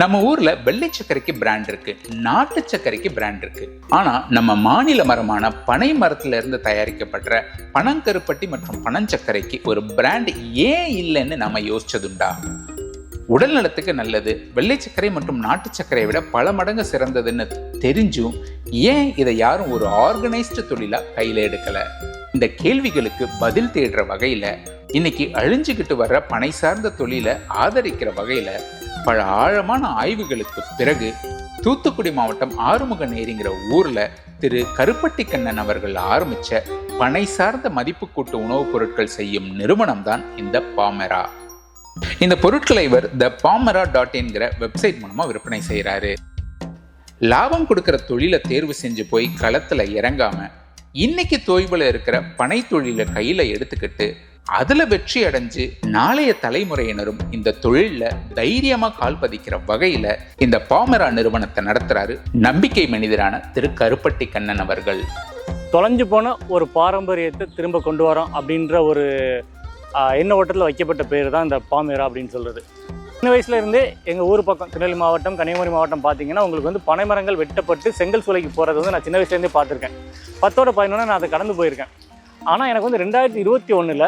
நம்ம ஊர்ல வெள்ளை சர்க்கரைக்கு பிராண்ட் இருக்கு நாட்டு சர்க்கரைக்கு பிராண்ட் இருக்கு. ஆனா நம்ம மாநில மரமான பனை மரத்துல இருந்து தயாரிக்கப்படுற பனங்கருப்பட்டி மற்றும் பனஞ்சக்கரைக்கு ஒரு பிராண்ட் ஏன் இல்லைன்னு நம்ம யோசிச்சதுண்டா? உடல் நலத்துக்கு நல்லது வெள்ளை சர்க்கரை மற்றும் நாட்டு சர்க்கரையை விட பல மடங்கு சிறந்ததுன்னு தெரிஞ்சும் ஏன் இதை யாரும் ஒரு ஆர்கனைஸ்டு தொழிலா கையில எடுக்கல? இந்த கேள்விகளுக்கு பதில் தேடுற வகையில இன்னைக்கு அழிஞ்சுக்கிட்டு வர்ற பனை சார்ந்த தொழிலை ஆதரிக்கிற வகையில பல ஆழமான ஆய்வுகளுக்கு பிறகு தூத்துக்குடி மாவட்டம் ஆறுமுகநேரிங்கிற ஊர்ல திரு கருப்பட்டி கண்ணன் அவர்கள் ஆரம்பிச்ச பனை சார்ந்த மதிப்பு கூட்டு உணவுப் பொருட்கள் செய்யும் நிறுவனம் தான் இந்த பாமரா. இந்த பொருட்களை இவர் த பாமரா டாட் என்கிற வெப்சைட் மூலமா விற்பனை செய்கிறாரு லாபம் கொடுக்கிற தொழிலை தேர்வு செஞ்சு போய் களத்தில் இறங்காம இன்னைக்கு தொய்வில் இருக்கிற பனை தொழிலை கையில் எடுத்துக்கிட்டு அதுல வெற்றி அடைஞ்சு நாளைய தலைமுறையினரும் இந்த தொழில்ல தைரியமா கால் பதிக்கிற வகையில இந்த பாமரா நிறுவனத்தை நடத்துறாரு நம்பிக்கை மனிதரான திரு கருப்பட்டி கண்ணன் அவர்கள். தொலைஞ்சு போன ஒரு பாரம்பரியத்தை திரும்ப கொண்டு வரோம் அப்படின்ற ஒரு எண்ண ஓட்டத்தில் வைக்கப்பட்ட பேர் தான் இந்த பாமேரா அப்படின்னு சொல்கிறது சின்ன வயசுல இருந்தே எங்கள் ஊர் பக்கம் திருநெல்வேலி மாவட்டம் கன்னியாகுமரி மாவட்டம் பார்த்தீங்கன்னா உங்களுக்கு வந்து பனைமரங்கள் வெட்டப்பட்டு செங்கல் சூளைக்கு போகிறது வந்து நான் சின்ன வயசுலேருந்தே பார்த்துருக்கேன். பத்தோட பதினொன்று நான் அதை கடந்து போயிருக்கேன். ஆனால் எனக்கு வந்து ரெண்டாயிரத்தி இருபத்தி ஒன்றில்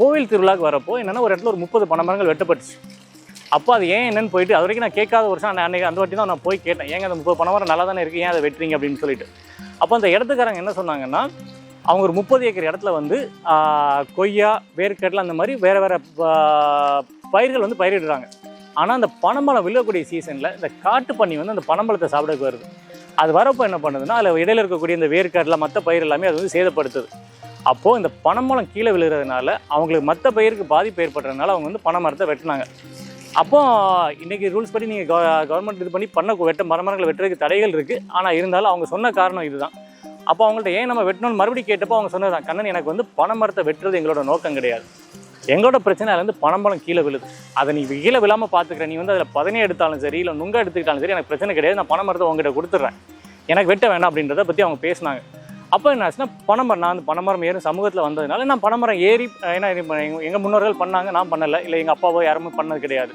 கோவில் திருவிழாக்கு வரப்போ என்னென்னா ஒரு இடத்துல ஒரு முப்பது பனைமரங்கள் வெட்டப்பட்டுச்சு. அப்போ அது ஏன் என்னன்னு போயிட்டு அது வரைக்கும் நான் கேட்காத வருஷம் அந்த அன்னைக்கு அந்த வாட்டி தான் நான் போய் கேட்டேன். ஏங்க அந்த முப்பது பனைமரம் நல்லா தானே இருக்குது ஏன் அதை வெட்டுறீங்க? அப்படின்னு சொல்லிட்டு. அப்போ அந்த இடத்துக்காரங்க என்ன சொன்னாங்கன்னா அவங்க ஒரு முப்பது ஏக்கர் இடத்துல வந்து கொய்யா வேர்க்கடலை அந்த மாதிரி வேறு வேறு பயிர்கள் வந்து பயிரிடுறாங்க. ஆனால் அந்த பனம்பழம் விழக்கூடிய சீசனில் இந்த காட்டு பண்ணி வந்து அந்த பனம்பழத்தை சாப்பிடக்கு வருது. அது வரப்போ என்ன பண்ணுதுன்னா அதில் இடையில இருக்கக்கூடிய இந்த வேர்க்கடலை மற்ற பயிர் எல்லாமே அது வந்து சேதப்படுத்துது. அப்போது இந்த பனம்பழம் கீழே விழுகிறதுனால அவங்களுக்கு மற்ற பயிருக்கு பாதிப்பு ஏற்படுறதுனால அவங்க வந்து பனைமரத்தை வெட்டினாங்க. அப்போது இன்றைக்கி ரூல்ஸ் படி நீங்கள் கவர்மெண்ட் இது பண்ணி பண்ண வெட்ட மரமரங்களை வெட்டுறதுக்கு தடைகள் இருக்குது ஆனால் இருந்தாலும் அவங்க சொன்ன காரணம் இதுதான். அப்போ அவங்கள்ட்ட ஏன் நம்ம வெட்டணும்னு மறுபடியும் கேட்டப்போ அவங்க சொன்னதான் கண்ணன் எனக்கு வந்து பனைமரத்தை வெட்டுறது எங்களோட நோக்கம் கிடையாது. எங்களோட பிரச்சனை அதுல இருந்து பனம்பழம் கீழே விழுது. அதை நீ கீழே விழாமல் பார்த்துக்கிற. நீ வந்து அதில் பதனே எடுத்தாலும் சரி இல்லை நுங்க எடுத்துக்கிட்டாலும் சரி எனக்கு பிரச்சனை கிடையாது. நான் பனைமரத்தை உங்ககிட்ட கொடுத்துட்றேன். எனக்கு வெட்ட வேணாம் அப்படின்றத பற்றி அவங்க பேசினாங்க. அப்போ என்ன ஆச்சுன்னா பனைமரம் நான் வந்து பனைமரம் ஏறும் சமூகத்தில் வந்ததுனால நான் பனைமரம் ஏறி ஏன்னா எங்கள் முன்னோர்கள் பண்ணாங்க நான் பண்ணலை. இல்லை எங்கள் அப்பாவோ யாருமே பண்ணது கிடையாது.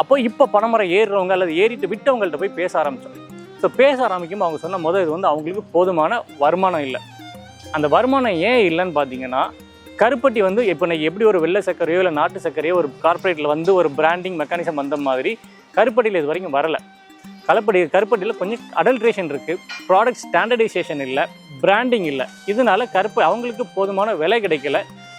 அப்போ இப்போ பனைமரம் ஏறுறவங்க அல்லது ஏறிட்டு விட்டவங்கள்ட்ட போய் பேச ஆரம்பித்தோம் ஸோ பேச ஆரம்பிக்கும் அவங்க சொன்ன முதல் இது வந்து அவங்களுக்கு போதுமான வருமானம் இல்லை. அந்த வருமானம் ஏன் இல்லைன்னு பார்த்தீங்கன்னா கருப்பட்டி வந்து இப்போ நான் எப்படி ஒரு வெள்ளை சர்க்கரையோ இல்லை நாட்டு சர்க்கரையோ ஒரு கார்ப்பரேட்டில் வந்து ஒரு பிராண்டிங் மெக்கானிசம் வந்த மாதிரி கருப்பட்டியில் இது வரைக்கும் வரல. கலப்படி கருப்பட்டியில் கொஞ்சம் அடல்ட்ரேஷன் இருக்குது ப்ராடக்ட் ஸ்டாண்டர்டைசேஷன் இல்லை. பிராண்டிங் இல்லை. இதனால கருப்பு அவங்களுக்கு போதுமான விலை கிடைக்கல.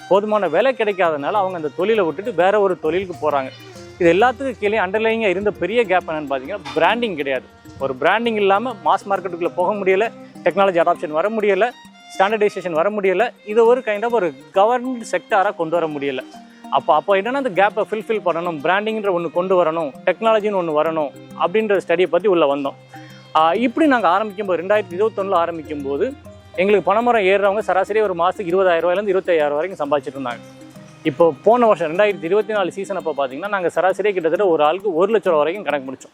போதுமான விலை கிடைக்காதனால அவங்க அந்த தொழிலை விட்டுட்டு வேற ஒரு தொழிலுக்கு போகிறாங்க இது எல்லாத்துக்கும் கீழே அண்டர்லைங்காக இருந்த பெரிய கேப் என்னென்னு பார்த்தீங்கன்னா பிராண்டிங் கிடையாது. ஒரு பிராண்டிங் இல்லாமல் மாஸ் மார்க்கெட்டுக்குள்ளே போக முடியல டெக்னாலஜி அடாப்ஷன் வர முடியலை ஸ்டாண்டர்டைசேஷன் வர முடியலை இதை ஒரு கைண்ட் ஆஃப் ஒரு கவர்மெண்ட் செக்டாராக கொண்டு வர முடியலை. அப்போ அப்போ என்னென்னா அந்த கேப்பை ஃபில்ஃபில் பண்ணணும் பிராண்டிங்கிற ஒன்று கொண்டு வரணும் டெக்னாலஜின்னு ஒன்று வரணும் அப்படின்ற ஸ்டடியை பற்றி உள்ளே வந்தோம். இப்படி நாங்கள் ஆரம்பிக்கும்போது ரெண்டாயிரத்தி இருபத்தொன்னில் ஆரம்பிக்கும்போது எங்களுக்கு பணமரம் ஏறுறவங்க சராசரி ஒரு மாதத்துக்கு இருபதாயிரம் ரூபாயிலேருந்து இருபத்தாயிரம் வரைக்கும் சம்பாதிச்சிட்டு இருந்தாங்க இப்போ போன வருஷம் ரெண்டாயிரத்தி இருபத்தி நாலு சீசன் அப்போ பார்த்தீங்கன்னா நாங்கள் சராசரியாக கிட்டத்தட்ட ஒரு ஆளுக்கு ஒரு லட்ச ரூபா வரைக்கும் கணக்கு முடிச்சோம்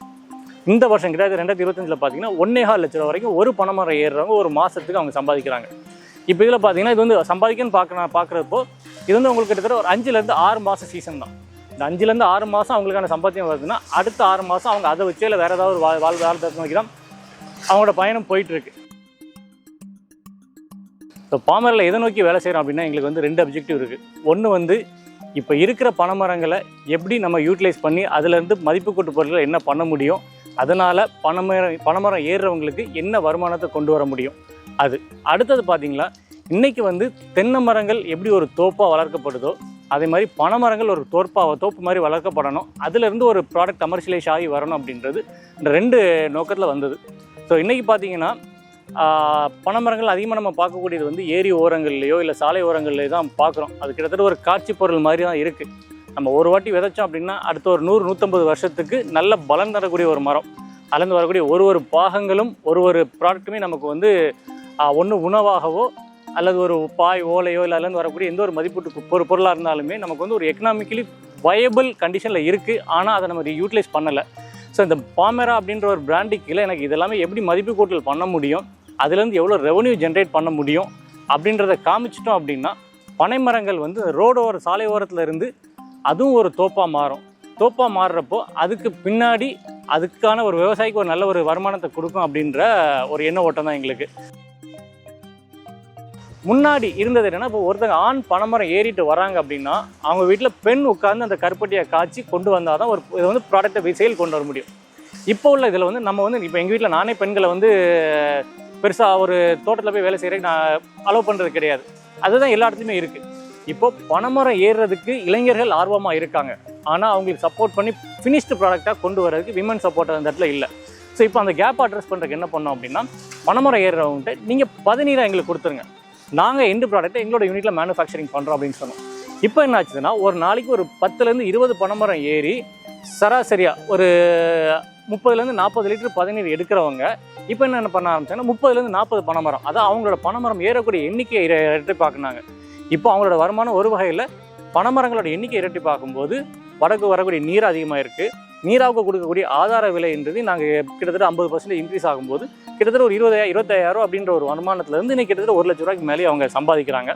இந்த வருஷம் கிட்டத்தட்ட ரெண்டாயிரத்தி இருபத்தஞ்சில் பார்த்தீங்கன்னா ஒன்னேகால் லட்ச ரூபா வரைக்கும் ஒரு பணமரம் ஏறுறவங்க ஒரு மாதத்துக்கு அவங்க சம்பாதிக்கிறாங்க இப்போ இதில் பார்த்தீங்கன்னா இது வந்து சம்பாதிக்கன்னு பார்க்க பார்க்குறப்போ இது வந்து உங்களுக்கு கிட்டத்தட்ட ஒரு அஞ்சுலேருந்து ஆறு மாதம் சீசன் தான் இந்த அஞ்சுலேருந்து ஆறு மாதம் அவங்களுக்கான சம்பாத்தியம் வருதுன்னா அடுத்த ஆறு மாதம் அவங்க அதை வச்சு இல்லை வேறு ஏதாவது ஒரு வாழ் வாழ் வாழ்க்கை அவங்களோட பயணம் போயிட்டுருக்கு ஸோ பாமரில் எதை நோக்கி வேலை செய்கிறோம் அப்படின்னா எங்களுக்கு வந்து ரெண்டு அப்ஜெக்டிவ் இருக்குது ஒன்று வந்து இப்போ இருக்கிற பனைமரங்களை எப்படி நம்ம யூட்டிலைஸ் பண்ணி அதுலேருந்து மதிப்பு கூட்டு பொருட்களை என்ன பண்ண முடியும்? அதனால் பனைமரம் பனைமரம் ஏறுறவங்களுக்கு என்ன வருமானத்தை கொண்டு வர முடியும்? அது. அடுத்தது பார்த்திங்களா இன்றைக்கி வந்து தென்னை மரங்கள் எப்படி ஒரு தோப்பாக வளர்க்கப்படுதோ அதே மாதிரி பனைமரங்கள் ஒரு தோற்பாக தோப்பு மாதிரி வளர்க்கப்படணும். அதுலேருந்து ஒரு ப்ராடக்ட் கமர்ஷியலைஸ் ஆகி வரணும் அப்படின்றது இந்த ரெண்டு நோக்கத்தில் வந்தது. ஸோ இன்றைக்கி பார்த்தீங்கன்னா பனைமரங்கள் அதிகமாக நம்ம பார்க்கக்கூடியது வந்து ஏரி ஓரங்கள்லையோ இல்லை சாலை ஓரங்கள்லையோ தான் பார்க்குறோம். அது கிட்டத்தட்ட ஒரு காட்சி பொருள் மாதிரி தான் இருக்குது நம்ம ஒரு வாட்டி விதைச்சோம் அப்படின்னா அடுத்த ஒரு நூறு நூற்றம்பது வருஷத்துக்கு நல்ல பலன் தரக்கூடிய ஒரு மரம். அதுலேருந்து வரக்கூடிய ஒரு ஒரு பாகங்களும் ஒரு ஒரு ப்ராடக்ட்டுமே நமக்கு வந்து ஒன்று உணவாகவோ அல்லது ஒரு பாய் ஓலையோ இல்லை அதுலேருந்து வரக்கூடிய எந்த ஒரு மதிப்பீட்டு ஒரு பொருளாக இருந்தாலுமே நமக்கு வந்து ஒரு எக்கனாமிக்கலி வயபிள் கண்டிஷனில் இருக்குது ஆனால் அதை நம்ம யூட்டிலைஸ் பண்ணலை. ஸோ இந்த பாமரா அப்படின்ற ஒரு பிராண்டுக்கு கீழே எனக்கு இதெல்லாமே எப்படி மதிப்பு கூட்டல் பண்ண முடியும்? அதுலேருந்து எவ்வளோ ரெவன்யூ ஜென்ரேட் பண்ண முடியும் அப்படின்றத காமிச்சிட்டோம் அப்படின்னா பனைமரங்கள் வந்து ரோடோர சாலை ஓரத்தில் இருந்து அதுவும் ஒரு தோப்பாக மாறும். தோப்பாக மாறுறப்போ அதுக்கு பின்னாடி அதுக்கான ஒரு விவசாயிக்கு ஒரு நல்ல ஒரு வருமானத்தை கொடுக்கும் அப்படின்ற ஒரு எண்ண ஓட்டம் தான் எங்களுக்கு. முன்னாடி இருந்தது என்னென்னா இப்போ ஒருத்தங்க ஆண் பனைமரம் ஏறிட்டு வராங்க அப்படின்னா அவங்க வீட்டில் பெண் உட்கார்ந்து அந்த கருப்பட்டியை காய்ச்சி கொண்டு வந்தால் தான் ஒரு இதை வந்து ப்ராடக்ட்டை சேல் கொண்டு வர முடியும். இப்போ உள்ள இதில் வந்து நம்ம வந்து இப்போ எங்கள் வீட்டில் நானே பெண்களை வந்து பெருசாக ஒரு தோட்டத்தில் போய் வேலை செய்கிறேன் நான் அலோவ் பண்ணுறது கிடையாது. அதுதான் எல்லா இடத்துலையுமே இருக்குது இப்போ பனைமரம் ஏறுறதுக்கு இளைஞர்கள் ஆர்வமாக இருக்காங்க. ஆனால் அவங்களுக்கு சப்போர்ட் பண்ணி ஃபினிஷ்டு ப்ராடக்டாக கொண்டு வரதுக்கு விமன் சப்போர்ட் அந்த இடத்துல இல்லை. ஸோ இப்போ அந்த கேப் அட்ரஸ் பண்ணுறதுக்கு என்ன பண்ணோம் அப்படின்னா பனைமரம் ஏறுறவங்ககிட்ட நீங்கள் பதினீராக எங்களுக்கு கொடுத்துருங்க. நாங்கள் எண்டு ப்ராடக்ட்டை எங்களோட யூனிட்டில் மேனுஃபேக்சரிங் பண்ணுறோம் அப்படின்னு சொன்னோம். இப்போ என்ன ஆச்சுன்னா ஒரு நாளைக்கு ஒரு பத்துலேருந்து இருபது பனைமரம் ஏறி சராசரியாக ஒரு முப்பதுலேருந்து நாற்பது லிட்டர் பதநீர் எடுக்கிறவங்க இப்போ என்ன பண்ண ஆரம்பிச்சாங்கன்னா முப்பதுலேருந்து நாற்பது பனைமரம் அதான் அவங்களோட பனைமரம் ஏறக்கூடிய எண்ணிக்கையை இரட்டி பார்க்குனாங்க. இப்போ அவங்களோட வருமானம் ஒரு வகையில் பனைமரங்களோட எண்ணிக்கை இரட்டி பார்க்கும்போது வடக்கு வரக்கூடிய நீர் அதிகமாக இருக்குது நீராவுக்கு கொடுக்கக்கூடிய ஆதார விலைன்றது நாங்கள் கிட்டத்தட்ட ஐம்பது பர்சன்ட் இன்க்ரீஸ் ஆகும்போது கிட்டத்தட்ட ஒரு இருபதாயிரம் இருபத்தாயிரம் அப்படின்ற ஒரு வருமானத்துலேருந்து இன்னைக்கு கிட்டத்தட்ட ஒரு லட்ச ரூபாய்க்கு மேலே அவங்க சம்பாதிக்கிறாங்க.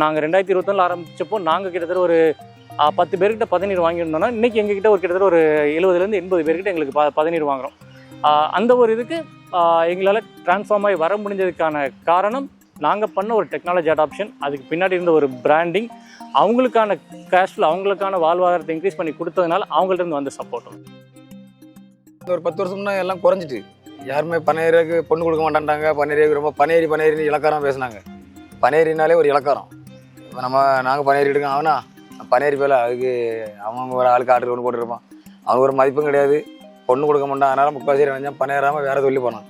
நாங்கள் ரெண்டாயிரத்தி இருபத்தொன்னில் ஆரம்பித்தப்போ நாங்கள் கிட்டத்தட்ட ஒரு பத்து பேர்கிட்ட பதினீர் வாங்கியிருந்தோம்னா இன்னைக்கு எங்ககிட்ட ஒரு கிட்டத்தட்ட ஒரு எழுபதுலேருந்து எண்பது பேர்கிட்ட எங்களுக்கு ப பதினீர் வாங்குகிறோம் அந்த ஒரு இதுக்கு எங்களால் டிரான்ஸ்ஃபார்ம் ஆகி வர முடிஞ்சதுக்கான காரணம் நாங்கள் பண்ண ஒரு டெக்னாலஜி அடாப்ஷன் அதுக்கு பின்னாடி இருந்த ஒரு பிராண்டிங் அவங்களுக்கான கேஷ்ஃபில் அவங்களுக்கான வாழ்வாதாரத்தை இன்க்ரீஸ் பண்ணி கொடுத்ததுனால அவங்கள்ட்ட இருந்து வந்த சப்போர்ட் ஒரு பத்து வருஷம்னா எல்லாம் குறைஞ்சிட்டு. யாருமே பனையருக்கு பொண்ணு கொடுக்க மாட்டான்ட்டாங்க. பனையருக்கு ரொம்ப பனையரி பனையரின்னு இலக்காரம் பேசுனாங்க. பனையரினாலே ஒரு இலக்காரம். இப்போ நம்ம நாங்கள் பனையரி எடுக்கோம் அவனா பனையரி பேல அதுக்கு அவன் ஒரு ஆளுக்கு ஆர்டர் கொண்டு போட்டுருப்பான். அவனுக்கு ஒரு மதிப்பும் கிடையாது. பொண்ணு கொடுக்க மாட்டான். அதனால முக்கால்வாசி நினைஞ்சான் பனையராமல் வேற தொழில் போனான்.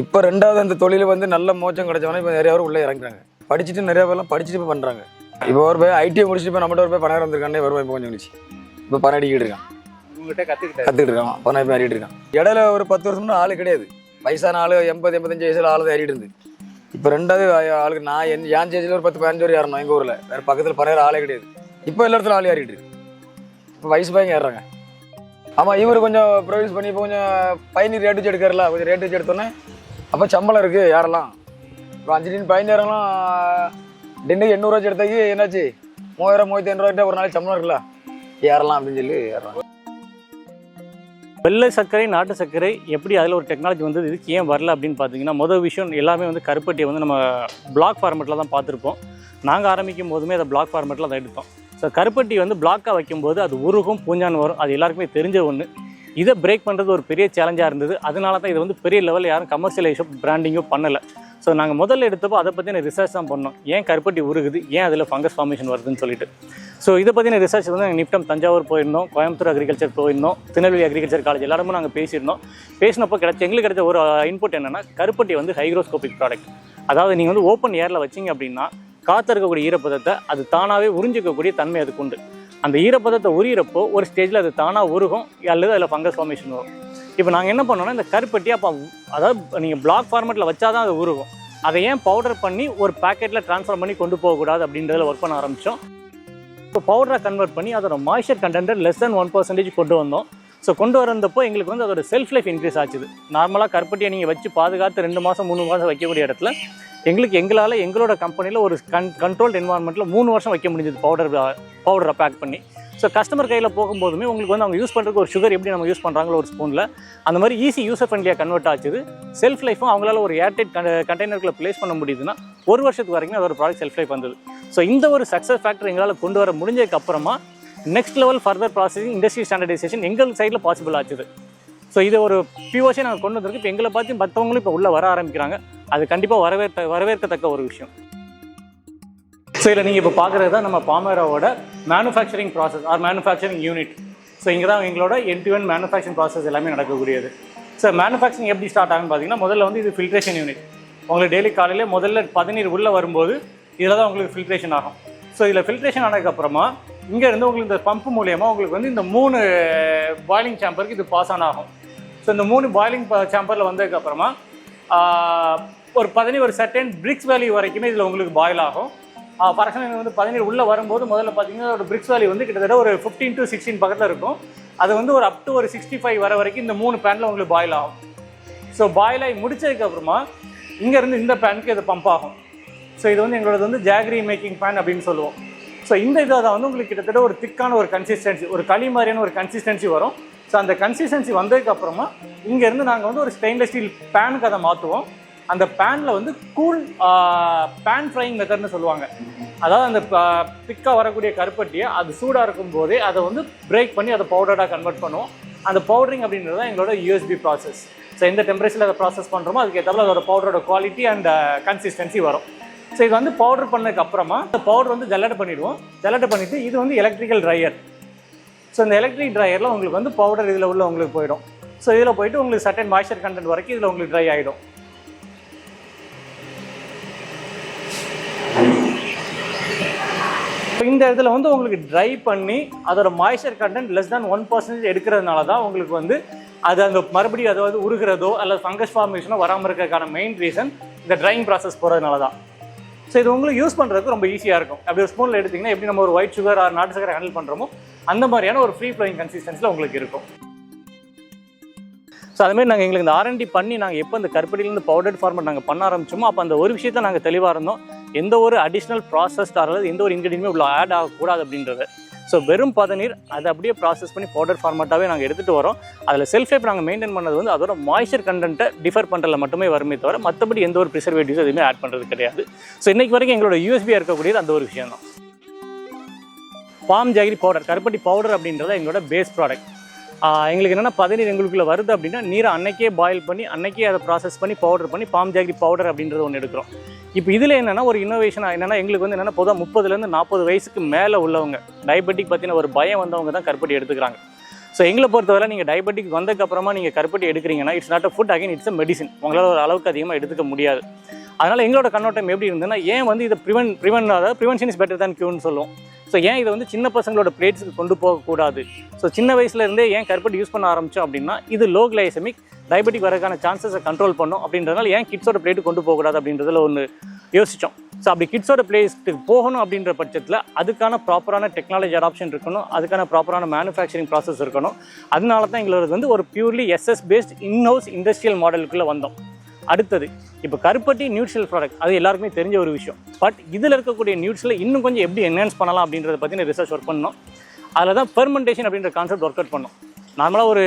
இப்போ ரெண்டாவது அந்த தொழில் வந்து நல்ல மோச்சம் கிடைச்சவொன்னே இப்போ நிறைய பேர் உள்ளே இறங்குறாங்க. படிச்சுட்டு நிறைய பேர்லாம் படிச்சுட்டு இப்போ பண்ணுறாங்க இப்போ ஒரு போய் ஐடிஐ முடிச்சுட்டு இப்போ நம்மகிட்ட ஒரு போய் பனையர் வந்திருக்கானே வருவான் இப்போ கொஞ்சம் இருந்துச்சு இப்போ பனை அடிக்கிட்டு இருக்கான். கற்றுக்கிட்டு இருக்கான். பனை இப்போ இருக்கான். இடையில ஒரு பத்து வருஷம்னா ஆள் கிடையாது. வயசான ஆள் எண்பது எண்பத்தஞ்சு வயசுல ஆள் தான் ஏறிட்டு இருந்து. இப்போ ரெண்டாவது ஆளுக்கு நான் என் என் சேஜில் ஒரு பத்து பதினஞ்சு பேர் ஏறணும் எங்கள் ஊரில். வேறு பக்கத்தில் பனையிற ஆளே கிடையாது. இப்போ எல்லா இடத்துல ஆள் ஏறிட்டு இருக்கு. இப்போ வயசு பையன் ஏறுறாங்க. ஆமாம் இவர் கொஞ்சம் ப்ரொடியூஸ் பண்ணி இப்போ கொஞ்சம் பயணி ரேட் வச்சு எடுக்கிறல கொஞ்சம் ரேட் வச்சு எடுத்தோன்னே அப்போ சம்பளம் இருக்குது யாரெல்லாம்? இப்போ அஞ்சு டின் பதினஞ்சாயிரம்லாம் டின்னுக்கு எண்ணூறுவா வச்சு எடுத்தாக்கி என்னாச்சு? மூவாயிரம் மூவாயிரத்தி ஐநூறுவா ஒரு நாளைக்கு சம்பளம் இருக்குல்ல? ஏறலாம் அப்படின்னு சொல்லி ஏறுறாங்க. வெள்ளை சர்க்கரை நாட்டு சர்க்கரை எப்படி அதில் ஒரு டெக்னாலஜி வந்து இதுக்கு ஏன் வரல அப்படின்னு பார்த்தீங்கன்னா முதல் விஷயம் எல்லாமே வந்து கருப்பட்டியை வந்து நம்ம பிளாக் ஃபார்மேட்டில் தான் பார்த்துருப்போம். நாங்கள் ஆரம்பிக்கும் போதுமே அதை பிளாக் ஃபார்மேட்டில் தான் எடுத்தோம். ஸோ கருப்பட்டி வந்து பிளாக்காக வைக்கும்போது அது உருகும் பூஞ்சான் வரும். அது எல்லாருக்குமே தெரிஞ்ச ஒன்று இதை பிரேக் பண்ணுறது ஒரு பெரிய சேலஞ்சாக இருந்தது. அதனால தான் இது வந்து பெரிய லெவலில் யாரும் கமர்ஷியலைஸோ பிராண்டிங்கோ பண்ணலை. ஸோ நாங்கள் முதல்ல எடுத்தப்போ அதை பற்றின ரிசர்ச் தான் பண்ணோம். ஏன் கருப்பட்டி உருகுது? ஏன் அதில் ஃபங்கஸ் ஃபார்மேஷன் வருதுன்னு சொல்லிட்டு. ஸோ இதை பற்றின ரிசர்ச் வந்து நாங்கள் நிப்டம் தஞ்சாவூர் போயிருந்தோம். கோயம்புத்தூர் அக்ரிகல்ச்சர் போயிருந்தோம். திருநெல்வேலி அக்ரிகல்ச்சர் காலேஜ் எல்லாருமே நாங்கள் பேசியிருந்தோம். பேசினப்போ கிடைச்ச எங்களுக்கு கிடைச்ச ஒரு இன்புட் என்னென்னா கருப்பட்டி வந்து ஹைக்ரோஸ்கோபிக் ப்ராடக்ட் அதாவது நீங்கள் வந்து ஓப்பன் ஏரில் வச்சிங்க அப்படின்னா காத்திருக்கக்கூடிய இருக்கக்கூடிய ஈரப்பதத்தை அது தானாகவே உறிஞ்சிக்கக்கூடிய தன்மை அதுக்கு உண்டு. அந்த ஈரப்பதத்தை உரியிறப்போ ஒரு ஸ்டேஜில் அது தானாக உருகும் அல்லது அதில் ஃபங்கஸ் ஃபார்மேஷன் வரும். இப்போ நாங்கள் என்ன பண்ணோம்னா இந்த கருப்பட்டி அப்போ அதாவது நீங்கள் பிளாக் ஃபார்மேட்டில் வச்சா தான் அது உருகும். அதை ஏன் பவுடர் பண்ணி ஒரு பேக்கெட்டில் ட்ரான்ஸ்ஃபார்ம் பண்ணி கொண்டு போகக்கூடாது அப்படின்றத ஒர்க் பண்ண ஆரம்பித்தோம் இப்போ பவுடரை கன்வெர்ட் பண்ணி அதோட moisture content less than one percentage கொண்டு வந்தோம். ஸோ கொண்டு வரந்தப்போ எங்களுக்கு வந்து அதோட செல்ஃப் லைஃப் இன்க்ரீஸ் ஆச்சுது. நார்மலாக கருப்பட்டியை நீங்கள் வச்சு பாதுகாத்து ரெண்டு மாதம் மூணு மாதம் வைக்கக்கூடிய இடத்துல எங்களுக்கு எங்களால் எங்களோட கம்பெனியில் ஒரு கன் கண்ட்ரோல்டு என்வாரன்மெண்ட்டில் மூணு வருஷம் வைக்க முடிஞ்சது பவுடர் பவுடரை பேக் பண்ணி. ஸோ கஸ்டமர் கையில் போகும்போதுமே உங்களுக்கு வந்து அவங்க யூஸ் பண்ணுறதுக்கு ஒரு சுகர் எப்படி நம்ம யூஸ் பண்ணுறாங்களோ ஒரு ஸ்பூனில் அந்த மாதிரி ஈஸி யூசர் ஃப்ரெண்ட்லியாக கன்வெர்ட் ஆச்சுது. செல்ஃப் லைஃப்பும் அவங்களால ஒரு ஏர்டைட் கண்டெய்னருக்குள்ள ப்ளேஸ் பண்ண முடியுதுன்னா ஒரு வருஷத்துக்கு வரைக்கும் அதோட ப்ராடக்ட் செல்ஃப் லைஃப் வந்தது. ஸோ இந்த ஒரு சக்ஸஸ் ஃபேக்டர் எங்களால் கொண்டு வர முடிஞ்சதுக்கு அப்புறமா next level further processing industry standardisation எங்கள் சைடில் பாசிபிள் ஆச்சுது. ஸோ இது ஒரு பிஓசி நாங்கள் கொண்டு வந்திருக்கு. இப்போ எங்களை பார்த்து மற்றவங்களும் இப்போ உள்ளே வர ஆரம்பிக்கிறாங்க. அது கண்டிப்பாக வரவேற்க வரவேற்கத்தக்க ஒரு விஷயம். ஸோ இதில் நீங்கள் இப்போ பார்க்குறது தான் நம்ம பாமராவோட manufacturing process or manufacturing unit so இங்கே தான் எங்களோட end to end manufacturing process எல்லாமே நடக்கக்கூடியது. ஸோ மேனுஃபேக்சரிங் எப்படி ஸ்டார்ட் ஆகுன்னு பார்த்தீங்கன்னா முதல்ல வந்து இது ஃபில்ட்ரேஷன் யூனிட் உங்களுக்கு டெய்லி காலையில் முதல்ல பதினீர் உள்ளே வரும்போது இதில் தான் உங்களுக்கு ஃபில்ட்ரேஷன் ஆகும். ஸோ இதில் ஃபில்ட்ரேஷன் ஆனதுக்கப்புறமா இங்கேருந்து உங்களுக்கு இந்த பம்ப் மூலியமாக உங்களுக்கு வந்து இந்த மூணு eh, பாயிலிங் சேம்பருக்கு இது பாஸ் ஆன் ஆகும். ஸோ இந்த மூணு பாயிலிங் சேம்பரில் வந்ததுக்கப்புறமா ஒரு பதினேழு ஒரு சர்டன் பிரிக்ஸ் வேல்யூ வரைக்குமே இதில் உங்களுக்கு பாயில் ஆகும். ஃபார் எக்ஸாம்பிள் வந்து பதினேழு உள்ளே வரும்போது முதல்ல பார்த்தீங்கன்னா ஒரு பிரிக்ஸ் வேல்யூ வந்து கிட்டத்தட்ட ஒரு ஃபிஃப்டீன் டு சிக்ஸ்டீன் பக்கத்தில் இருக்கும். அது வந்து ஒரு அப் டு ஒரு சிக்ஸ்டி ஃபைவ் வர வரைக்கும் இந்த மூணு பேனில் உங்களுக்கு பாயில் ஆகும். ஸோ பாயில் ஆகி முடிச்சதுக்கப்புறமா இங்கேருந்து இந்த பேனுக்கு இது பம்ப் ஆகும். ஸோ இது வந்து எங்களோடது வந்து ஜாகரி மேக்கிங் பேன் அப்படின்னு சொல்லுவோம். ஸோ இந்த இதாக தான் வந்து உங்களுக்கு கிட்டத்தட்ட ஒரு திக்கான ஒரு கன்சிஸ்டன்சி ஒரு களி மாதிரியான ஒரு கன்சிஸ்டன்சி வரும். ஸோ அந்த கன்சிஸ்டன்சி வந்ததுக்கப்புறமா இங்கேருந்து நாங்கள் வந்து ஒரு ஸ்டெயின்லெஸ் ஸ்டீல் பேனுக்கு அதை மாற்றுவோம் அந்த பேனில் வந்து கூல் பேன் ஃப்ரைங் மெத்தட்னு சொல்லுவாங்க. அதாவது அந்த திக்காக வரக்கூடிய கருப்பட்டியை அது சூடாக இருக்கும் போதே அதை வந்து பிரேக் பண்ணி அதை பவுடராக கன்வெர்ட் பண்ணுவோம். அந்த பவுடரிங் அப்படின்றது தான் எங்களோட யூஎஸ்பி ப்ராசஸ் ஸோ எந்த டெம்பரேச்சரில் அதை ப்ராசஸ் பண்ணுறோமோ அதுக்கு அதோட பவுடரோட குவாலிட்டி அண்ட் கன்சிஸ்டன்சி வரும். ஸோ இது வந்து பவுடர் பண்ணதுக்கு அப்புறமா இந்த பவுடர் வந்து ஜல்லடை பண்ணிடுவோம். ஜல்லடை பண்ணிவிட்டு இது வந்து எலக்ட்ரிக்கல் ட்ரையர் ஸோ இந்த எலக்ட்ரிக் ட்ரையரில் உங்களுக்கு வந்து பவுடர் இதில் உள்ள உங்களுக்கு போயிடும். ஸோ இதில் போயிட்டு உங்களுக்கு சர்டன் மாய்ச்சர் கண்டென்ட் வரைக்கும் இதில் உங்களுக்கு ட்ரை ஆகிடும் இப்போ இந்த இடத்துல வந்து உங்களுக்கு ட்ரை பண்ணி அதோட moisture content less than one percentage எடுக்கிறதுனால தான் உங்களுக்கு வந்து அது அந்த மறுபடியும் அதாவது உருகிறதோ அல்லது ஃபங்கஸ் ஃபார்மேஷனோ வராமல் இருக்கிறதுக்கான மெயின் ரீசன் இந்த ட்ரைங் ப்ராசஸ் போகிறதுனால தான். ஸோ இது உங்களுக்கு யூஸ் பண்ணுறதுக்கு ரொம்ப ஈஸியாக இருக்கும். அப்படி ஒரு ஸ்பூனில் எடுத்திங்கன்னா எப்படி நம்ம ஒரு ஒயிட் சுகர் ஆர் நாட்டு சக்கரை ஹேண்டில் பண்ணுறோமோ அந்த மாதிரியான ஒரு ஃப்ரீ ஃப்ளோயிங் கன்சிஸ்டன்ஸில் உங்களுக்கு இருக்கும். ஸோ அதுமாதிரி நாங்கள் எங்களுக்கு இந்த ஆர்என்டி பண்ணி நாங்கள் எப்போ இந்த கருப்படியிலேருந்து பவுடர் ஃபார்மட் நாங்கள் பண்ண ஆரம்பிச்சோமோ அப்போ அந்த ஒரு விஷயத்தில் நாங்கள் தெளிவாக இருந்தோம். எந்த ஒரு அடிஷ்னல் ப்ராசஸ்ட் அல்லது எந்த ஒரு இன்க்ரீடியமே உள்ள ஆட் ஆகக்கூடாது அப்படின்றது. ஸோ வெறும் பதநீர் அதை அப்படியே ப்ராசஸ் பண்ணி பவுடர் ஃபார்மேட்டாகவே நாங்கள் எடுத்துகிட்டு வரோம். அதில் செல்ஃப் லைஃப் நாங்கள் மெயின்டைன் பண்ணது வந்து அதோட மாய்ச்சர் கண்டென்ட்டை டிஃபர் பண்ணுறதுல மட்டுமே வருமே தவிர மற்றபடி எந்த ஒரு ப்ரிசர்வேட்டிவ்ஸ் எதுவுமே ஆட் பண்ணுறது கிடையாது. ஸோ இன்றைக்கு வரைக்கும் எங்களோட யூஎஸ்பியாக இருக்கக்கூடியது அந்த ஒரு விஷயம் தான் பாம் ஜாகிரி பவுடர் கருப்பட்டி பவுடர் அப்படின்றது எங்களோட பேஸ் ப்ராடக்ட் எங்களுக்கு என்னென்னா பதநீர் எங்களுக்குள்ள வருது அப்படின்னா நீரை அன்னைக்கே பாயில் பண்ணி அன்னைக்கே அதை ப்ராசஸ் பண்ணி பவுடர் பண்ணி பாம் ஜாகிரி பவுடர் அப்படின்றது ஒன்று எடுக்கிறோம். இப்போ இதில் என்னென்னா ஒரு இன்னோவேஷன் என்னென்னா எங்களுக்கு வந்து என்னென்னா பொதுவாக முப்பதுலேருந்து நாற்பது வயசுக்கு மேலே உள்ளவங்க டயபெட்டிக் பற்றின ஒரு பயம் வந்தவங்க தான் கருப்பட்டி எடுத்துக்கிறாங்க. ஸோ எங்களை பொறுத்தவரை நீங்கள் டயபெட்டிக் வந்ததுக்கப்புறமா நீங்கள் கருப்பட்டி எடுக்கிறீங்கன்னா it's not a food again it's a medicine உங்களால் ஒரு அளவுக்கு அதிகமாக எடுத்துக்க முடியாது. அதனால் எங்களோட கண்ணோட்டம் எப்படி இருந்ததுன்னா ஏன் வந்து இதை ப்ரிவென்ட் ப்ரிவென்ட் அதாவது ப்ரிவென்ஷன் இஸ் பெட்டர் தான் க்யூன்னு சொல்லுவோம். ஸோ ஏன் இதை வந்து சின்ன பசங்களோட பிளேட்ஸுக்கு கொண்டு போகக்கூடாது ஸோ சின்ன வயசுலேருந்தே ஏன் கருப்பட்டி யூஸ் பண்ண ஆரம்பிச்சோம் அப்படின்னா இது லோ கிளைசமிக் டயபெட்டிக் வரதுக்கான சான்சஸை கண்ட்ரோல் பண்ணும். அப்படின்றதுனால ஏன் கிட்ஸோட பிளேட்டு கொண்டு போகக்கூடாது அப்படின்றதுல ஒன்று யோசித்தோம் ஸோ அப்படி கிட்ஸோட பிளேஸ்க்கு போகணும் அப்படின்ற பட்சத்தில் அதுக்கான ப்ராப்பரான டெக்னாலஜி அடாப்ஷன் இருக்கணும். அதுக்கான ப்ராப்பரான மேனுஃபேக்சரிங் ப்ராசஸ் இருக்கணும். அதனால தான் எங்களோட வந்து ஒரு purely SS based in house industrial மாடலுக்குள்ளே வந்தோம். அடுத்தது இப்போ கருப்பட்டி நியூட்ரல் ப்ராடக்ட் அது எல்லாருக்குமே தெரிஞ்ச ஒரு விஷயம். பட் இதில் இருக்கக்கூடிய நியூட்ஸில் இன்னும் கொஞ்சம் எப்படி என்ஹான்ஸ் பண்ணலாம் அப்படின்றத பற்றி ரிசர்ச் ஒர்க் பண்ணோம் அதில் தான் பெர்மெண்டேஷன் அப்படின்ற கான்செப்ட் ஒர்க் அவுட் பண்ணோம். நார்மலாக ஒரு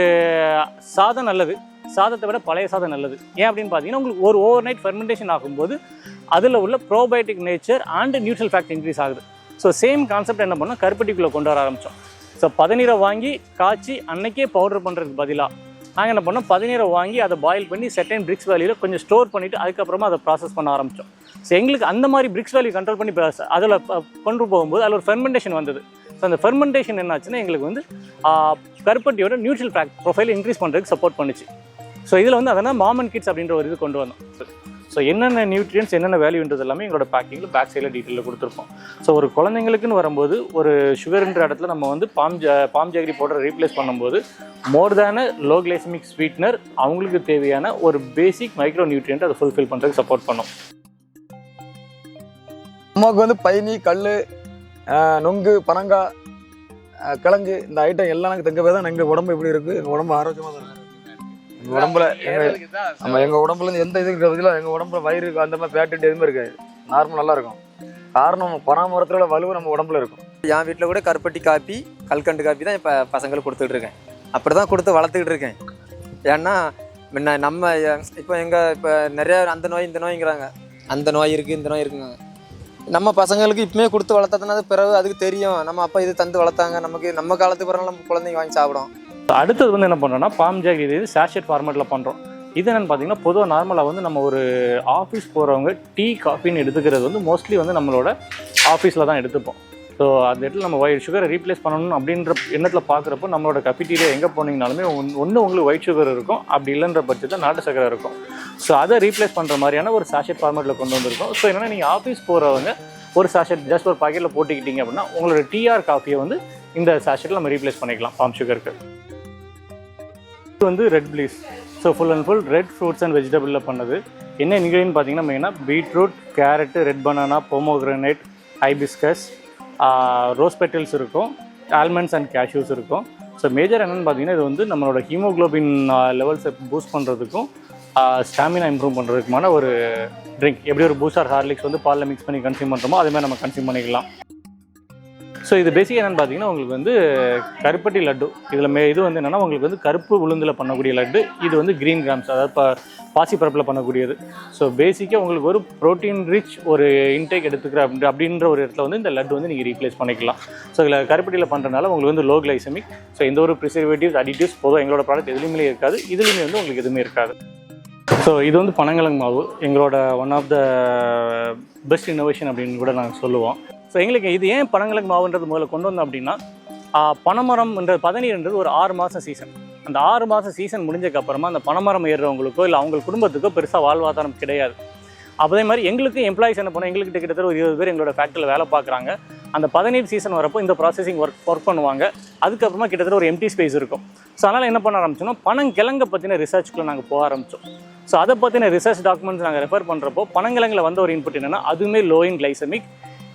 சாதம் நல்லது. சாதத்தை விட பழைய சாதம் நல்லது. ஏன் அப்படின்னு பார்த்தீங்கன்னா உங்களுக்கு ஒரு ஓவர் நைட் ஃபெர்மெண்டேஷன் ஆகும்போது அதில் உள்ள probiotic nature and neutral fact increase ஆகுது. ஸோ சேம் கான்செப்ட் என்ன பண்ணோம்? கருப்பட்டிக்குள்ளே கொண்டு வர ஆரம்பித்தோம் ஸோ பதநீரை வாங்கி காய்ச்சி அன்னைக்கே பவுடர் பண்ணுறதுக்கு பதிலாக நாங்கள் என்ன பண்ணோம் பதநீரை வாங்கி அதை பாயில் பண்ணி செட்டைன் பிரிக்ஸ் வேல்யூவில் கொஞ்சம் ஸ்டோர் பண்ணிவிட்டு அதுக்கப்புறமா அதை ப்ராசஸ் பண்ண ஆரம்பித்தோம் ஸோ எங்களுக்கு அந்த மாதிரி பிரிக்ஸ் வேல்யூ கண்ட்ரோல் பண்ணி அதில் கொண்டு போகும்போது அதில் ஒரு ஃபெர்மெண்டேஷன் வந்தது. ஸோ அந்த ஃபெர்மெண்டேஷன் என்னாச்சுன்னா எங்களுக்கு வந்து கருப்பட்டியோட நியூட்ரல் ப்ராக் ப்ரொஃபைல் இன்க்ரீஸ் பண்ணுறதுக்கு சப்போர்ட் பண்ணுச்சு. ஸோ இதில் வந்து அதனால் மாமன் கிட்ஸ் அப்படின்ற ஒரு இது கொண்டு வந்தோம். ஸோ என்னென்ன நியூட்ரியன்ஸ் என்னென்ன வேல்யூன்றது எல்லாமே எங்களோட பேக்கிங்கில் பேக் சைடில் டீட்டெயிலில் கொடுத்துருப்போம் ஸோ ஒரு குழந்தைங்களுக்குன்னு வரும்போது ஒரு சுகர்ன்ற இடத்துல நம்ம வந்து palm palm jaggery powder replace பண்ணும்போது more than low glycemic sweetener அவங்களுக்கு தேவையான ஒரு பேசிக் மைக்ரோ நியூட்ரியன்ட் அதை ஃபுல்ஃபில் பண்ணுறதுக்கு சப்போர்ட் பண்ணும். அம்மாவுக்கு வந்து பயணி கல் நொங்கு பனங்காய் கிழங்கு இந்த ஐட்டம் எல்லாம் எனக்கு தான் எங்கள் உடம்பு எப்படி இருக்குது எங்கள் உடம்பு ஆரோக்கியமாக தான் இருக்குது உடம்புல நம்ம எங்கள் உடம்புல இருந்து எந்த இது இருக்கிறதுல எங்கள் உடம்புல வயிறு அந்த மாதிரி ஃபேட்டு எதுவுமே இருக்காது. நார்மல் நல்லா இருக்கும். காரணம் பராமரத்துல வலுவு நம்ம உடம்புல இருக்கும். என் வீட்டில் கூட கருப்பட்டி காப்பி கல்கண்டு காப்பி தான் இப்போ பசங்களுக்கு கொடுத்துட்டு இருக்கேன். அப்படி தான் கொடுத்து வளர்த்துக்கிட்டு இருக்கேன். ஏன்னா முன்ன நம்ம இப்போ எங்கள் இப்போ நிறைய அந்த நோய் இந்த நோய்ங்கிறாங்க. அந்த நோய் இருக்குது இந்த நோய் இருக்குங்க. நம்ம பசங்களுக்கு இப்பவுமே கொடுத்து வளர்த்ததுனால பிறகு அதுக்கு தெரியும். நம்ம அப்பா இது தந்து வளர்த்தாங்க நமக்கு நம்ம காலத்துக்கு பிறகு நம்ம குழந்தைங்க வாங்கி சாப்பிடும். அடுத்தது வந்து என்ன பண்ணுறோம்னா பாம் ஜாகரி இது சாஷெட் ஃபார்மேட்டில் பண்ணுறோம் இது என்னென்னு பார்த்தீங்கன்னா பொதுவாக நார்மலாக வந்து நம்ம ஒரு ஆஃபீஸ் போகிறவங்க டீ காஃபின்னு எடுத்துக்கிறது வந்து மோஸ்ட்லி வந்து நம்மளோட ஆஃபீஸில் தான் எடுத்துப்போம். ஸோ அந்த இடத்துல நம்ம ஒயிட் சுகரை ரீப்ளேஸ் பண்ணணும் அப்படின்ற எண்ணத்தில் பார்க்குறப்போ நம்மளோட கஃபிட்டீரியா எங்கே போனீங்கனாலுமே ஒன்று உங்களுக்கு ஒயிட் சுகர் இருக்கும். அப்படி இல்லைன்ற பட்சத்தில் நாட்டு சக்கரை இருக்கும். ஸோ அதை ரீப்ளேஸ் பண்ணுற மாதிரியான ஒரு சாஷெட் ஃபார்மேட்டில் கொண்டு வந்திருக்கோம். ஸோ என்னென்னா நீங்கள் ஆஃபீஸ் போகிறவங்க ஒரு சாஷெட் ஜஸ்ட் ஒரு பாக்கெட்டில் போட்டுக்கிட்டீங்க அப்படின்னா உங்களோட டிஆர் காஃபியை வந்து இந்த சாஷெட்டில் நம்ம ரீப்ளேஸ் பண்ணிக்கலாம் பாம் சுகருக்கு இது வந்து red please so full and full red fruits and வெஜிடபிளில் பண்ணது. என்ன இன்க்ரீடியன்ட் பார்த்தீங்கன்னா மெயினாக beetroot carrot red banana pomegranate hibiscus rose petals இருக்கும் ஆல்மண்ட்ஸ் அண்ட் கேஷ்யூஸ் இருக்கும். ஸோ மேஜர் என்னென்னு பார்த்தீங்கன்னா இது வந்து நம்மளோட ஹீமோக்ளோபின் லெவல்ஸை பூஸ்ட் பண்ணுறதுக்கும் ஸ்டாமினா இம்ப்ரூவ் பண்ணுறதுக்குமான ஒரு ட்ரிங்க் எப்படி ஒரு பூஸ்டர் ஹார்லிக்ஸ் வந்து பாலில் மிக்ஸ் பண்ணி கன்சியூம் பண்ணுறோமோ அதுமாதிரி நம்ம கன்சியூம் பண்ணிக்கலாம். ஸோ இது பேசிக்காக என்னென்னு பார்த்தீங்கன்னா உங்களுக்கு வந்து கருப்பட்டி லட்டு. இதில் மே இது வந்து என்னென்னா உங்களுக்கு வந்து கருப்பு உளுந்தில் பண்ணக்கூடிய லட்டு. இது வந்து க்ரீன் கிராம்ஸ் அதாவது பா பாசிப்பரப்பில் பண்ணக்கூடியது. ஸோ பேசிக்காக உங்களுக்கு ஒரு ப்ரோட்டீன் ரிச் ஒரு இன்டேக் எடுத்துக்கிற அப்படி அப்படின்ற ஒரு இடத்துல வந்து இந்த லட்டு வந்து நீங்கள் ரீப்ளேஸ் பண்ணிக்கலாம். ஸோ இதில் கருப்பட்டியில் பண்ணுறதுனால உங்களுக்கு வந்து லோ கிளைசமிக் ஸோ எந்த ஒரு ப்ரிசர்வேட்டிவ்ஸ் அடிட்டிவ்ஸ் போதும் எங்களோட ப்ராடக்ட் எதுலையுமே இருக்காது. இதுலேயுமே வந்து உங்களுக்கு எதுவுமே இருக்காது. ஸோ இது வந்து பனங்கிழங்கு மாவு. எங்களோட one of the best innovation அப்படின்னு கூட நாங்கள் சொல்லுவோம். ஸோ எங்களுக்கு இது ஏன் பனங்கிழங்கு மாவுன்றது முதல்ல கொண்டு வந்தோம் அப்படின்னா பனைமரம்ன்றது பதநீர்ன்றது ஒரு ஆறு மாதம் சீசன் அந்த ஆறு மாதம் சீசன் முடிஞ்சதுக்கு அப்புறமா அந்த பனைமரம் ஏறுறவங்களுக்கோ இல்லை அவங்க குடும்பத்துக்கோ பெருசாக வாழ்வாதாரம் கிடையாது. அதே மாதிரி எங்களுக்கு எம்ப்ளாயிஸ் என்ன பண்ணோம்? எங்களுக்கு கிட்டத்தட்ட ஒரு இருபது பேர் எங்களோட ஃபேக்ட்ரியில் வேலை பார்க்குறாங்க. அந்த பதநீர் சீசன் வரப்போ இந்த ப்ராசஸிங் ஒர்க் ஒர்க் பண்ணுவாங்க. அதுக்கப்புறமா கிட்டத்தட்ட ஒரு எம்டி ஸ்பேஸ் இருக்கும். ஸோ அதனால் என்ன பண்ண ஆரம்பிச்சோம்னா பனங்கிழங்கை பற்றின ரிசர்ச்க்குள்ள நாங்கள் போக ஆரம்பித்தோம் ஸோ அதை பற்றின ரிசர்ச் டாக்குமெண்ட்ஸ் நாங்கள் ரெஃபர் பண்ணுறப்போ பனங்கிழங்கில் வந்த ஒரு இன்புட் என்னென்னா அதுவுமே லோ இன் கிளைசமிக்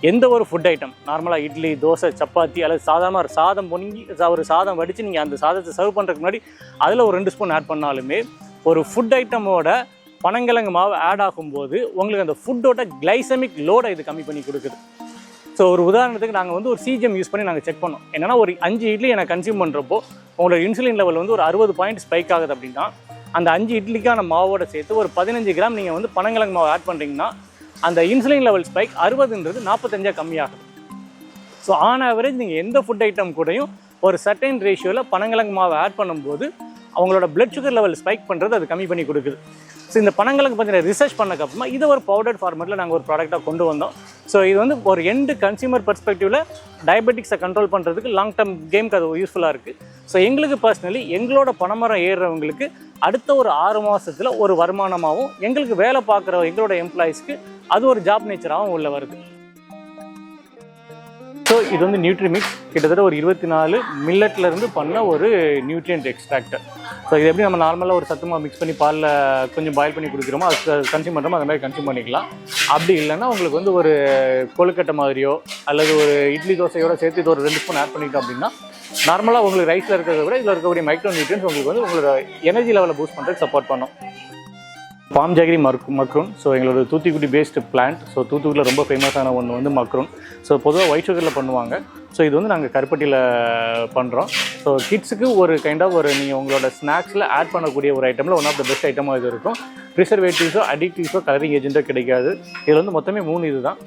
எந்த ஒரு ஃபுட் ஐட்டம் நார்மலாக இட்லி தோசை சப்பாத்தி அல்லது சாதாரண ஒரு சாதம் பொங்கி சா- ஒரு சாதம் வடித்து நீங்கள் அந்த சாதத்தை சர்வ் பண்ணுறதுக்கு முன்னாடி அதில் ஒரு ரெண்டு ஸ்பூன் ஆட் பண்ணாலுமே ஒரு ஃபுட் ஐட்டமோட பனங்கிழங்கு மாவு ஆட் ஆகும்போது உங்களுக்கு அந்த ஃபுட்டோட கிளைசமிக் லோடை இது கம்மி பண்ணி கொடுக்குது. ஸோ ஒரு உதாரணத்துக்கு நாங்கள் வந்து ஒரு சிஜிஎம் யூஸ் பண்ணி நாங்கள் செக் பண்ணோம். என்னென்னா ஒரு அஞ்சு இட்லி எனக்கு கன்சியூம் பண்ணுறப்போ உங்களோட இன்சுலின் லெவல் வந்து ஒரு அறுபது பாயிண்ட் ஸ்பைக் ஆகுது அப்படின்னா அந்த அஞ்சு இட்லிக்கான மாவோட சேர்த்து ஒரு பதினஞ்சு கிராம் நீங்கள் வந்து பனங்கிழங்கு மாவு ஆட் பண்ணுறீங்கன்னா அந்த இன்சுலின் லெவல் ஸ்பைக் அறுபதுன்றது நாற்பத்தஞ்சாக கம்மியாகுது ஸோ ஆன் ஆவரேஜ் நீங்கள் எந்த ஃபுட் ஐட்டம் கூடயும் ஒரு சர்டைன் ரேஷியோவில் பனங்கிழங்கு மாவை ஆட் பண்ணும்போது அவங்களோட பிளட் சுகர் லெவல் ஸ்பைக் பண்ணுறது அது கம்மி பண்ணி கொடுக்குது. ஸோ இந்த பனங்கிழங்கு பற்றின ரிசர்ச் பண்ணக்கப்புறமா இதை ஒரு பவுடர் ஃபார்மேட்டில் நாங்கள் ஒரு ப்ராடக்டாக கொண்டு வந்தோம். ஸோ இது வந்து ஒரு எண்டு கன்சியூமர் பெர்ஸ்பெக்டிவில் டயபெட்டிக்ஸை கண்ட்ரோல் பண்ணுறதுக்கு லாங் டேர்ம் கேமுக்கு அது யூஸ்ஃபுல்லாக இருக்குது ஸோ எங்களுக்கு பர்சனலி எங்களோட பணமரம் ஏறுறவங்களுக்கு அடுத்த ஒரு ஆறு மாதத்தில் ஒரு வருமானமாகவும் எங்களுக்கு வேலை பார்க்குற எங்களோட எம்ப்ளாயீஸ்க்கு அது ஒரு ஜாப் நேச்சராகவும் உள்ள வருது. ஸோ இது வந்து நியூட்ரிமிக்ஸ் கிட்டத்தட்ட ஒரு இருபத்தி நாலு மில்லட்ல இருந்து பண்ண ஒரு நியூட்ரியன்ட் எக்ஸ்ட்ராக்டர் ஸோ இது எப்படி நம்ம நார்மலாக ஒரு சத்துமா மிக்ஸ் பண்ணி பாலில் கொஞ்சம் பாயில் பண்ணி குடிக்கிறோமோ அது கன்சியூம் பண்ணுறோமோ அந்த மாதிரி கன்சியூம் பண்ணிக்கலாம். அப்படி இல்லைன்னா உங்களுக்கு வந்து ஒரு கொழுக்கட்டை மாதிரியோ அல்லது ஒரு இட்லி தோசையோட சேர்த்து இது ஒரு ரெண்டு ஸ்பூன் ஆட் பண்ணிட்டோம் அப்படின்னா நார்மலாக உங்களுக்கு ரைஸில் இருக்கிறத விட இதில் இருக்கக்கூடிய மைக்ரோ நியூட்ரியன்ஸ் உங்களுக்கு வந்து உங்களோட எனர்ஜி லெவலை பூஸ்ட் பண்ணுறதுக்கு சப்போர்ட் பண்ணும். பாம் ஜாகிரி மக் மக்ரூன். ஸோ எங்களோட தூத்துக்குடி பேஸ்டு பிளான்ட் ஸோ தூத்துக்குடியில் ரொம்ப ஃபேமஸான ஒன்று வந்து மக்ரூன். ஸோ பொதுவாக ஒயிட் சுகரில் பண்ணுவாங்க. ஸோ இது வந்து நாங்கள் கருப்பட்டியில் பண்ணுறோம் ஸோ கிட்ஸுக்கு ஒரு கைண்ட் ஆஃப் ஒரு நீங்கள் உங்களோட ஸ்நாக்ஸில் ஆட் பண்ணக்கூடிய ஒரு ஐட்டமில் ஒன் ஆஃப் த பெஸ்ட் ஐட்டமாக இது இருக்கும். ப்ரிசர்வேட்டிவ்ஸோ அடிக்டிவ்ஸோ கலரிங் ஏஜென்ட்டோ கிடைக்காது. இதில் வந்து மொத்தமே மூணு இது தான்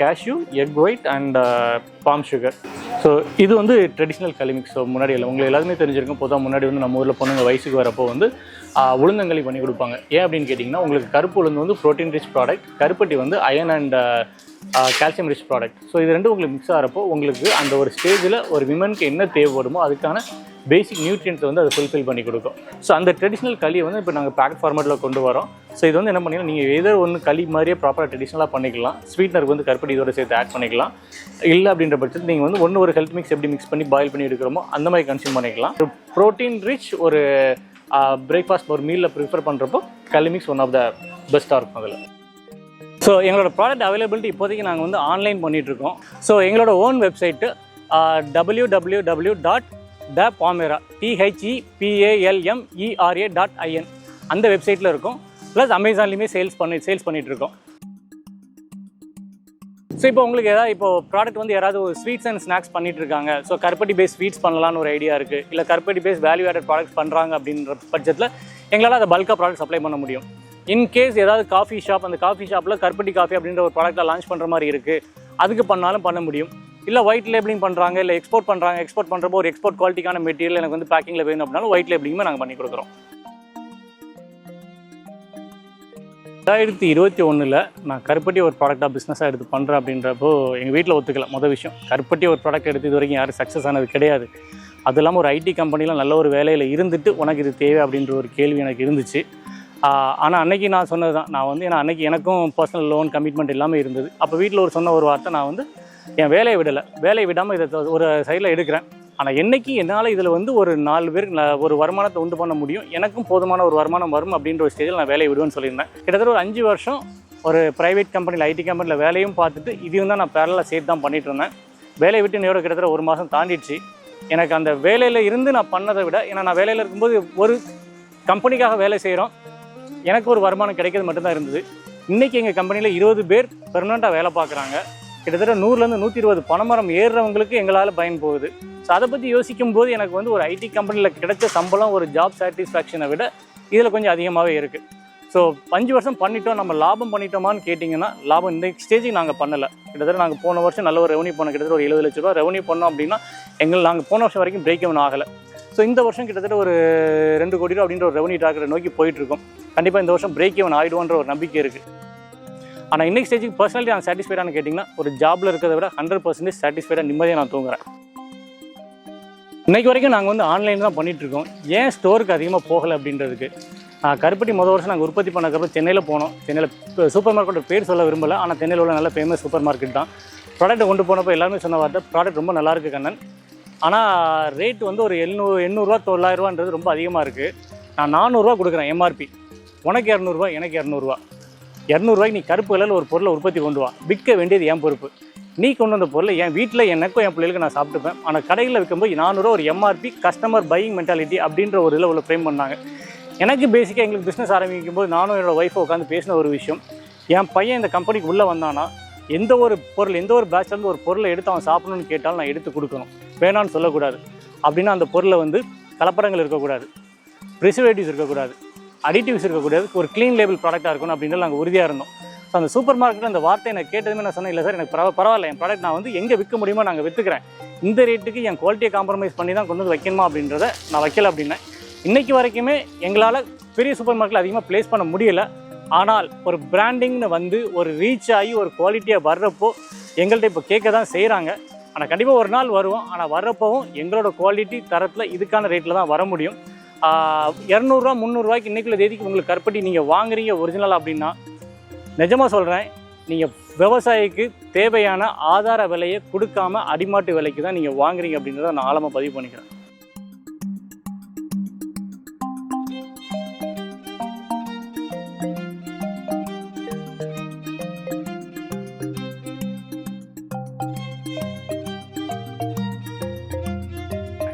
cashew egg white and palm sugar so இது வந்து ட்ரெடிஷ்னல் கலிமிக்ஸ் ஸோ முன்னாடி இல்லை. உங்களுக்கு எல்லாருமே தெரிஞ்சிருக்கும். பொதுவாக முன்னாடி வந்து நம்ம ஊரில் பொண்ணுங்க வயசுக்கு வரப்போ வந்து uh, உளுந்தங்களி பண்ணி கொடுப்பாங்க. ஏன் அப்படின்னு கேட்டிங்கன்னா உங்களுக்கு கருப்பு உளுந்து வந்து ப்ரோட்டீன் ரிச் ப்ராடக்ட் கருப்பட்டி வந்து iron and calcium rich product so இது ரெண்டும் உங்களுக்கு மிக்ஸ் ஆகிறப்போ உங்களுக்கு அந்த ஒரு ஸ்டேஜில் ஒரு விமனுக்கு என்ன தேவைப்படுமோ அதுக்கான பேசிக் நியூட்ரியன்ஸை வந்து அதை ஃபுல்ஃபில் பண்ணி கொடுக்கும். ஸோ அந்த ட்ரெடிஷ்னல் களியை வந்து இப்போ நாங்கள் பேக்கெட் ஃபார்மேட்டில் கொண்டு வரோம். ஸோ இது வந்து என்ன பண்ணிக்கலாம் நீங்கள் ஏதோ ஒன்று களி மாதிரியே ப்ராப்பராக ட்ரெடிஷ்னலாக பண்ணிக்கலாம். ஸ்வீட்னருக்கு வந்து கருப்பட்டி இதோட சேர்த்து ஆட் பண்ணிக்கலாம். இல்லை அப்படின்ற பட்சத்தில் நீங்கள் வந்து ஒன்று ஒரு ஹெல்த் மிக்ஸ் எப்படி மிக்ஸ் பண்ணி பாயில் பண்ணி எடுக்கிறோமோ அந்த மாதிரி கன்சியூம் பண்ணிக்கலாம். ஒரு ப்ரோட்டீன் ரிச் ஒரு பிரேக்ஃபாஸ்ட் ஒரு மீலில் ப்ரிஃபர் பண்ணுறப்போ களி மிக்ஸ் ஒன் ஆஃப் த பெஸ்ட்டாக இருக்கும் அதில். ஸோ எங்களோட ப்ராடக்ட் அவைலபிலிட்டி இப்போதைக்கு நாங்கள் வந்து ஆன்லைன் பண்ணிகிட்ருக்கோம் ஸோ எங்களோட own website W W W dot the பாமேரா THE பிஏஎல்எம்இஆர்ஏ dot IN அந்த வெப்சைட்டில் இருக்கும். ப்ளஸ் அமேசான்லேயுமே சேல்ஸ் பண்ணி சேல்ஸ் பண்ணிகிட்ருக்கோம் ஸோ இப்போ உங்களுக்கு ஏதாவது இப்போ ப்ராடக்ட் வந்து யாராவது ஒரு ஸ்வீட்ஸ் அண்ட் ஸ்நாக்ஸ் பண்ணிட்டு இருக்காங்க. ஸோ கருப்பட்டி பேஸ் ஸ்வீட்ஸ் பண்ணலாம்னு ஒரு ஐடியா இருக்குது இல்லை கருப்பட்டி பேஸ் வேல்யூ ஆடட் ப்ராடக்ட்ஸ் பண்ணுறாங்க அப்படின்ற பட்சத்தில் எங்களால் அதை பல்காக ப்ராடக்ட் சப்ளை பண்ண முடியும். இன்கேஸ் ஏதாவது காஃபி ஷாப் அந்த காஃபி ஷாப்பில் கருப்பட்டி காஃபி அப்படின்ற ஒரு ப்ராடக்ட்டை லான்ச் பண்ணுற மாதிரி இருக்குது அதுக்கு பண்ணாலும் பண்ண முடியும். இல்லை ஒயிட் லேபிளிங் பண்ணுறாங்க இல்லை எக்ஸ்போர்ட் பண்ணுறாங்க எக்ஸ்போர்ட் பண்ணுறப்போ ஒரு எக்ஸ்போர்ட் குவாலிட்டிக்கான மெட்டீரியல் எனக்கு வந்து பேக்கிங்கில் வேணும் அப்படின்னாலும் ஒயிட் லேபிளிங்குமே நாங்கள் பண்ணி கொடுக்குறோம். ரெண்டாயிரத்தி இருபத்தி ஒன்றில் நான் கருப்பட்டி ஒரு ப்ராடக்டாக பிஸ்னஸாக எடுத்து பண்ணுறேன் அப்படின்றப்போ எங்கள் வீட்டில் ஒத்துக்கல. மொதல் விஷயம் கருப்பட்டி ஒரு ப்ராடக்ட் எடுத்து இது வரைக்கும் யாரும் சக்ஸஸ் ஆனது கிடையாது. அது இல்லாமல் ஒரு ஐடி கம்பெனியில் நல்ல ஒரு வேலையில் இருந்துட்டு உனக்கு இது தேவை அப்படின்ற ஒரு கேள்வி எனக்கு இருந்துச்சு. ஆனால் அன்னைக்கு நான் சொன்னது தான் நான் வந்து ஏன்னா அன்னைக்கு எனக்கும் பர்சனல் லோன் கமிட்மெண்ட் இல்லாமல் இருந்தது. அப்போ வீட்டில் ஒரு சொன்ன ஒரு வார்த்தை நான் வந்து என் வேலையை விடலை. வேலையை விடாமல் இதை ஒரு சைடில் எடுக்கிறேன். ஆனால் என்னைக்கு என்னால் இதில் வந்து ஒரு நாலு பேருக்கு நான் ஒரு வருமானத்தை உண்டு பண்ண முடியும்? எனக்கும் போதுமான ஒரு வருமானம் வரும் அப்படின்ற ஒரு ஸ்டேஜில் நான் வேலையை விடுவேன்னு சொல்லியிருந்தேன். கிட்டத்தட்ட ஒரு அஞ்சு வருஷம் ஒரு ப்ரைவேட் கம்பெனியில் ஐடி கம்பெனியில் வேலையும் பார்த்துட்டு இதையும் தான் நான் பேரலாக சேர்த்து தான் பண்ணிகிட்டு இருந்தேன். வேலையை விட்டு இன்னையோட கிட்டத்தட்ட ஒரு மாதம் தாண்டிடுச்சு. எனக்கு அந்த வேலையில் இருந்து நான் பண்ணதை விட ஏன்னா நான் வேலையில் இருக்கும்போது ஒரு கம்பெனிக்காக வேலை செய்கிறோம் எனக்கு ஒரு வருமானம் கிடைக்கிறது மட்டும்தான் இருந்தது. இன்றைக்கி எங்கள் கம்பெனியில் இருபது பேர் பெர்மனெண்ட்டாக வேலை பார்க்குறாங்க. கிட்டத்தட்ட நூறுலேருந்து நூற்றி இருபது பணமரம் ஏறுறவங்களுக்கு எங்களால் பயன் போகுது. ஸோ அதை பற்றி யோசிக்கும் போது எனக்கு வந்து ஒரு ஐடி கம்பெனியில் கிடைச்ச சம்பளம் ஒரு ஜாப் சாட்டிஸ்ஃபேக்ஷனை விட இதில் கொஞ்சம் அதிகமாகவே இருக்குது ஸோ அஞ்சு வருஷம் பண்ணிட்டோம் நம்ம லாபம் பண்ணிட்டோமான்னு கேட்டிங்கன்னா லாபம் இந்த ஸ்டேஜுக்கு நாங்கள் பண்ணலை. கிட்டத்தட்ட நாங்கள் போன வருஷம் நல்ல ஒரு ரெவன்யூ பண்ண கிட்டத்தட்ட ஒரு எழுபது லட்ச ரூபா ரெவன்யூ பண்ணோம் அப்படின்னா எங்கள் நாங்கள் போன வருஷம் வரைக்கும் பிரேக் எவன் ஆகலை. ஸோ இந்த வருஷம் கிட்டத்தட்ட ஒரு ரெண்டு கோடி ரூபா அப்படின்ற ஒரு ரெவன்யூ டார்கெட்டை நோக்கி போயிட்டுருக்கோம். கண்டிப்பாக இந்த வருஷம் பிரேக் ஈவன் ஆகிடுவோன்ற ஒரு நம்பிக்கை இருக்குது ஆனால் இன்னைக்கு ஸ்டேஜுக்கு பர்சனலி நான் சாட்டிஸ்ஃபைடானு கேட்டிங்கன்னா ஒரு ஜாபில் இருக்கிறத விட ஹண்ட்ரட் பர்சன்டேஜ் சாட்டிஸ்ஃபைடாக நிம்மதியாக நான் தூங்குறேன். இன்னைக்கு வரைக்கும் நாங்கள் வந்து ஆன்லைன் தான் பண்ணிகிட்ருக்கோம் இருக்கோம் ஏன் ஸ்டோருக்கு அதிகமாக போகலை அப்படின்றதுக்கு? நான் கருப்பட்டி முதல் வருஷம் நாங்கள் உற்பத்தி பண்ணக்கப்புறம் சென்னையில் போனோம். சென்னையில் சூப்பர் மார்க்கெட்டோட பேர் சொல்ல விரும்பல. ஆனால் சென்னையில் உள்ள நல்ல ஃபேமஸ் சூப்பர் மார்க்கெட் தான். ப்ராடக்ட்டை கொண்டு போனப்போ எல்லாருமே சொன்ன வார்த்தை ப்ராடக்ட் ரொம்ப நல்லாயிருக்கு கண்ணன். ஆனால் ரேட் வந்து ஒரு எழுநூறு எண்ணூறுரூவா தொள்ளாயிரரூவான்றது ரொம்ப அதிகமாக இருக்குது நான் நானூறுரூவா கொடுக்குறேன் எம்ஆர்பி உனக்கு இரநூறுவா எனக்கு இரநூறுவா. இரநூறுவாய்க்கு நீ கருப்பு கலரில் ஒரு பொருளை உற்பத்தி கொண்டு வா. விற்க வேண்டியது என் பொறுப்பு. நீ கொண்டு வந்த பொருளை என் வீட்டில் எனக்கும் என் பிள்ளைகளுக்கு நான் சாப்பிட்டுப்பேன். ஆனால் கடையில் விற்கும்போது நானூறுவா ஒரு எம்ஆர்பி கஸ்டமர் பையிங் மென்டாலிட்டி அப்படின்ற ஒரு இதில் உள்ள ஃப்ரேம் பண்ணாங்க. எனக்கு பேசிக்காக எங்களுக்கு பிஸ்னஸ் ஆரம்பிக்கும் போது நானும் என்னோடய ஒய்ஃபை உட்காந்து பேசின ஒரு விஷயம். என் பையன் இந்த கம்பெனிக்கு உள்ளே வந்தானா? எந்த ஒரு பொருள் எந்த ஒரு பேட்ச்லேருந்து ஒரு பொருளை எடுத்து அவன் சாப்பிடணும்னு கேட்டாலும் நான் எடுத்து கொடுக்கணும். வேணான்னு சொல்லக்கூடாது. அப்படின்னா அந்த பொருளை வந்து கலப்படங்கள் இருக்கக்கூடாது. ப்ரிசர்வேட்டிவ்ஸ் இருக்கக்கூடாது. அடிட்டிவ்ஸ் இருக்கக்கூடாது. ஒரு க்ளீன் லேபிள் ப்ராடக்டாக இருக்கணும் அப்படின்னு நாங்கள் உறுதியாக இருந்தோம். ஸோ அந்த சூப்பர் மார்க்கெட்டில் அந்த வார்த்தை நான் கேட்டதுமே நான் சொன்னேன் இல்லை சார் எனக்கு பரவ பரவாயில்ல. என் ப்ராடக்ட் நான் வந்து எங்கே விற்க முடியுமோ நாங்கள் விற்றுக்கிறேன் இந்த ரேட்டுக்கு என் குவாலிட்டியை காம்ப்ரமைஸ் பண்ணி தான் கொண்டு வந்து வைக்கணுமா அப்படின்றத நான் வைக்கல அப்படின்னேன். இன்றைக்கி வரைக்குமே எங்களால் பெரிய சூப்பர் மார்க்கெட்டில் அதிகமாக ப்ளேஸ் பண்ண முடியலை. ஆனால் ஒரு பிராண்டிங்னு வந்து ஒரு ரீச் ஆகி ஒரு குவாலிட்டியாக வர்றப்போ எங்கள்கிட்ட இப்போ கேட்க தான் செய்கிறாங்க ஆனால் கண்டிப்பாக ஒரு நாள் வருவோம். ஆனால் வர்றப்பவும் எங்களோட குவாலிட்டி தரத்தில் இதுக்கான ரேட்டில் தான் வர முடியும். இரநூறுவா முந்நூறுரூவாய்க்கு இன்றைக்குள்ள தேதிக்கு உங்களுக்கு கற்பட்டி நீங்கள் வாங்குறீங்க ஒரிஜினல் அப்படின்னா நிஜமாக சொல்கிறேன் நீங்கள் விவசாயிக்கு தேவையான ஆதார விலையை கொடுக்காம அடிமாட்டு விலைக்கு தான் நீங்கள் வாங்குறீங்க அப்படின்றத நான் ஆழமாக பதிவு பண்ணிக்கிறேன்.